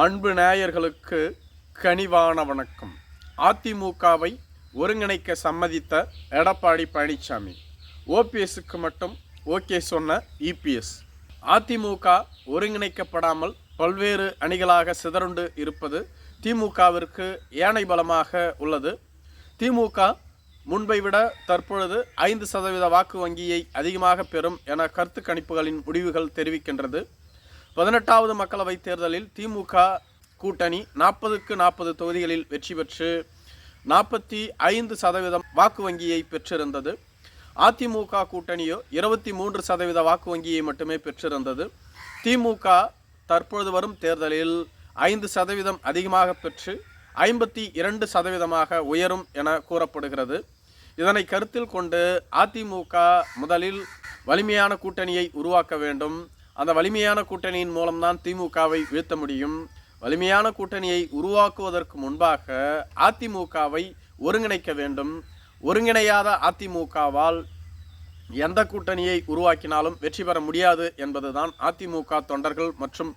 அன்பு நேயர்களுக்கு கனிவான வணக்கம். அதிமுகவை ஒருங்கிணைக்க சம்மதித்த எடப்பாடி பழனிசாமி ஓபிஎஸ்க்கு மட்டும் ஓகே சொன்ன இபிஎஸ். அதிமுக ஒருங்கிணைக்கப்படாமல் பல்வேறு அணிகளாக சிதறுண்டு இருப்பது திமுகவிற்கு ஏனை பலமாக உள்ளது. திமுக முன்பை விட தற்பொழுது ஐந்து சதவீத வாக்கு வங்கியை அதிகமாக பெறும் என கருத்து கணிப்புகளின் முடிவுகள் தெரிவிக்கின்றது. பதினெட்டாவது மக்களவைத் தேர்தலில் திமுக கூட்டணி நாற்பதுக்கு நாற்பது தொகுதிகளில் வெற்றி பெற்று நாற்பத்தி ஐந்து சதவீதம் வாக்கு வங்கியை பெற்றிருந்தது. அதிமுக கூட்டணியோ இருபத்தி மூன்று சதவீத வாக்கு வங்கியை மட்டுமே பெற்றிருந்தது. திமுக தற்பொழுது வரும் தேர்தலில் ஐந்து சதவீதம் அதிகமாக பெற்று ஐம்பத்தி இரண்டு சதவீதமாக உயரும் என கூறப்படுகிறது. இதனை கருத்தில் கொண்டு அதிமுக முதலில் வலிமையான கூட்டணியை உருவாக்க வேண்டும். அந்த வலிமையான கூட்டணியின் மூலம்தான் திமுகவை வீழ்த்த முடியும். வலிமையான கூட்டணியை உருவாக்குவதற்கு முன்பாக அதிமுகவை ஒருங்கிணைக்க வேண்டும். ஒருங்கிணையாத அதிமுகவால் எந்த கூட்டணியை உருவாக்கினாலும் வெற்றி பெற முடியாது என்பதுதான் அதிமுக தொண்டர்கள் மற்றும்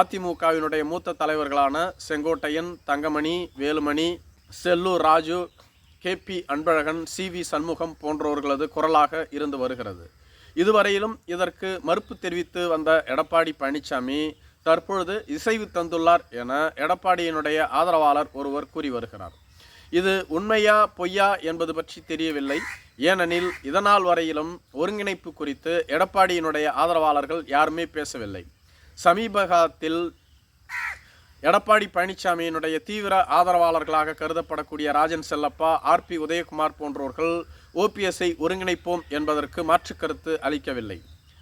அதிமுகவினுடைய மூத்த தலைவர்களான Sengottaiyan Thangamani Velumani Sellur Raju K P Anbazhagan C V Shanmugam போன்றவர்களது குரலாக இருந்து வருகிறது. இதுவரையிலும் இதற்கு மறுப்பு தெரிவித்து வந்த எடப்பாடி பழனிசாமி தற்பொழுது இசைவு தந்துள்ளார் என எடப்பாடியினுடைய ஆதரவாளர் ஒருவர் கூறி வருகிறார். இது உண்மையா பொய்யா என்பது பற்றி தெரியவில்லை. ஏனெனில் இதனால் வரையிலும் ஒருங்கிணைப்பு குறித்து எடப்பாடியினுடைய ஆதரவாளர்கள் யாருமே பேசவில்லை. சமீப காலத்தில் எடப்பாடி பழனிசாமியினுடைய தீவிர ஆதரவாளர்களாக கருதப்படக்கூடிய ராஜன் செல்லப்பா ஆர்பி உதயகுமார் போன்றோர்கள் ஓபிஎஸ்ஐ ஒருங்கிணைப்போம் என்பதற்கு மாற்று கருத்து அளிக்கவில்லை.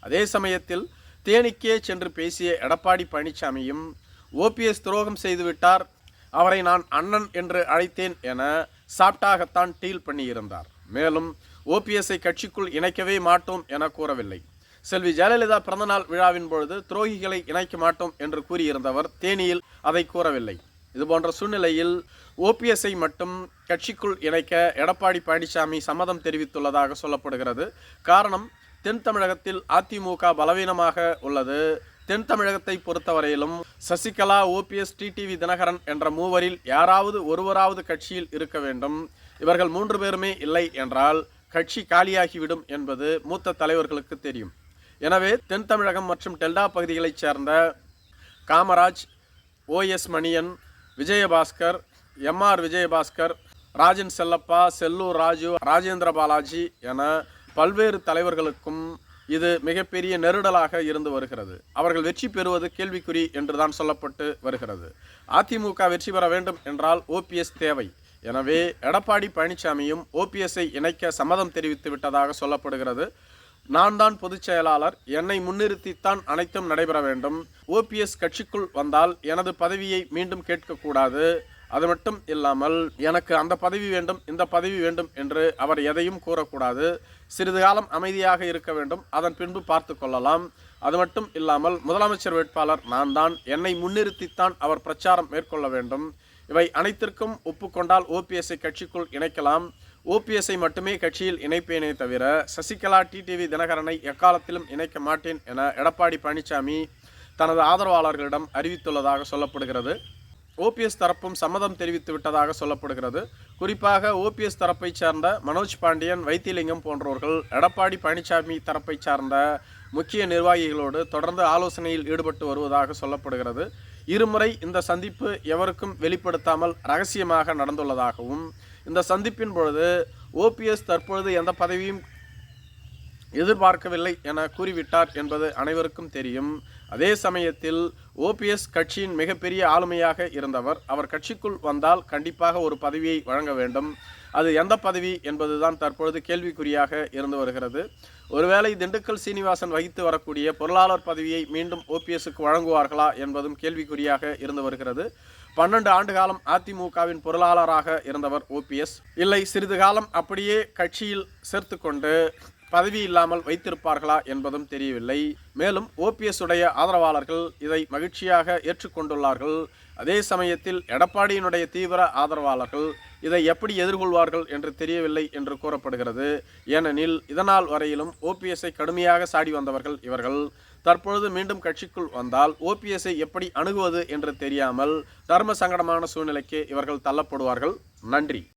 அதே சமயத்தில் தேனிக்கே சென்று பேசிய எடப்பாடி பழனிசாமியும் ஓபிஎஸ் துரோகம் செய்துவிட்டார் அவரை நான் அண்ணன் என்று அழைத்தேன் என சாப்டாகத்தான் டீல் பண்ணியிருந்தார். மேலும் ஓபிஎஸ்ஐ கட்சிக்குள் இணைக்கவே மாட்டோம் என கூறவில்லை. செல்வி ஜெயலலிதா பிறந்தநாள் விழாவின் பொழுது துரோகிகளை இணைக்க மாட்டோம் என்று கூறியிருந்தவர் தேனியில் அதை கூறவில்லை. இதுபோன்ற சூழ்நிலையில் ஓபிஎஸ்ஐ மட்டும் கட்சிக்குள் இணைக்க எடப்பாடி பழனிசாமி சம்மதம் தெரிவித்துள்ளதாக சொல்லப்படுகிறது. காரணம் தென் தமிழகத்தில் அதிமுக பலவீனமாக உள்ளது. தென் தமிழகத்தை பொறுத்தவரையிலும் சசிகலா ஓபிஎஸ் டிடிவி தினகரன் என்ற மூவரில் யாராவது ஒருவராவது கட்சியில் இருக்க வேண்டும். இவர்கள் மூன்று பேருமே இல்லை என்றால் கட்சி காலியாகிவிடும் என்பது மூத்த தலைவர்களுக்கு தெரியும். எனவே தென் தமிழகம் மற்றும் டெல்டா பகுதிகளைச் சேர்ந்த Kamaraj O S Manian Vijayabaskar M R Vijayabaskar Rajan Chellappa Sellur Raju Rajendra Balaji என பல்வேறு தலைவர்களுக்கும் இது மிகப்பெரிய நெருடலாக இருந்து வருகிறது. அவர்கள் வெற்றி பெறுவது கேள்விக்குறி என்றுதான் சொல்லப்பட்டு வருகிறது. அதிமுக வெற்றி பெற வேண்டும் என்றால் ஓபிஎஸ் தேவை. எனவே எடப்பாடி பழனிசாமியும் ஓபிஎஸ்ஐ இணைக்க சம்மதம் தெரிவித்து விட்டதாக சொல்லப்படுகிறது. நான் தான் பொதுச் செயலாளர். என்னை முன்னிறுத்தித்தான் அனைத்தும் நடைபெற வேண்டும். ஓபிஎஸ் கட்சிக்குள் வந்தால் எனது பதவியை மீண்டும் கேட்கக்கூடாது. அது மட்டும் இல்லாமல் எனக்கு அந்த பதவி வேண்டும் இந்த பதவி வேண்டும் என்று அவர் எதையும் கூறக்கூடாது. சிறிது காலம் அமைதியாக இருக்க வேண்டும். அதன் பின்பு பார்த்து கொள்ளலாம். அது மட்டும் இல்லாமல் முதலமைச்சர் வேட்பாளர் நான் தான் என்னை முன்னிறுத்தித்தான் அவர் பிரச்சாரம் மேற்கொள்ள வேண்டும். இவை அனைத்திற்கும் ஒப்புக்கொண்டால் ஓபிஎஸ்ஐ கட்சிக்குள் இணைக்கலாம். ஓபிஎஸ்ஐ மட்டுமே கட்சியில் இணைப்பேனே தவிர சசிகலா டிடிவி தினகரனை எக்காலத்திலும் இணைக்க மாட்டேன் என எடப்பாடி பழனிசாமி தனது ஆதரவாளர்களிடம் அறிவித்துள்ளதாக சொல்லப்படுகிறது. ஓபிஎஸ் தரப்பும் சம்மதம் தெரிவித்து விட்டதாக சொல்லப்படுகிறது. குறிப்பாக ஓபிஎஸ் தரப்பைச் சார்ந்த மனோஜ் பாண்டியன் வைத்திலிங்கம் போன்றவர்கள் எடப்பாடி பழனிசாமி தரப்பைச் சார்ந்த முக்கிய நிர்வாகிகளோடு தொடர்ந்து ஆலோசனையில் ஈடுபட்டு வருவதாக சொல்லப்படுகிறது. இருமுறை இந்த சந்திப்பு எவருக்கும் வெளிப்படுத்தாமல் ரகசியமாக நடந்துள்ளதாகவும் இந்த சந்திப்பின் பொழுது ஓபிஎஸ் தற்பொழுது எந்த பதவியும் எதிர்பார்க்கவில்லை என கூறிவிட்டார் என்பது அனைவருக்கும் தெரியும். அதே சமயத்தில் ஓபிஎஸ் கட்சியின் மிகப்பெரிய ஆளுமையாக இருந்தவர் அவர் கட்சிக்குள் வந்தால் கண்டிப்பாக ஒரு பதவியை வழங்க வேண்டும். அது எந்த பதவி என்பதுதான் தற்பொழுது கேள்விக்குறியாக இருந்து வருகிறது. ஒருவேளை திண்டுக்கல் சீனிவாசன் வகித்து வரக்கூடிய பொருளாளர் பதவியை மீண்டும் ஓபிஎஸ்க்கு வழங்குவார்களா என்பதும் கேள்விக்குறியாக இருந்து வருகிறது. பன்னெண்டு ஆண்டு காலம் அதிமுகவின் பொருளாளராக இருந்தவர் ஓபிஎஸ் இல்லை சிறிது காலம் அப்படியே கட்சியில் சேர்த்து கொண்டு பதவி இல்லாமல் வைத்திருப்பார்களா என்பதும் தெரியவில்லை. மேலும் ஓபிஎஸ் உடைய ஆதரவாளர்கள் இதை மகிழ்ச்சியாக ஏற்றுக்கொண்டுள்ளார்கள். அதே சமயத்தில் எடப்பாடியினுடைய தீவிர ஆதரவாளர்கள் இதை எப்படி எதிர்கொள்வார்கள் என்று தெரியவில்லை என்று கூறப்படுகிறது. ஏனெனில் இதனால் வரையிலும் ஓபிஎஸ்ஐ கடுமையாக சாடி வந்தவர்கள் இவர்கள். தற்பொழுது மீண்டும் கட்சிக்குள் வந்தால் ஓபிஎஸ்ஐ எப்படி அணுகுவது என்று தெரியாமல் தர்ம சங்கடமான சூழ்நிலைக்கு இவர்கள் தள்ளப்படுவார்கள். நன்றி.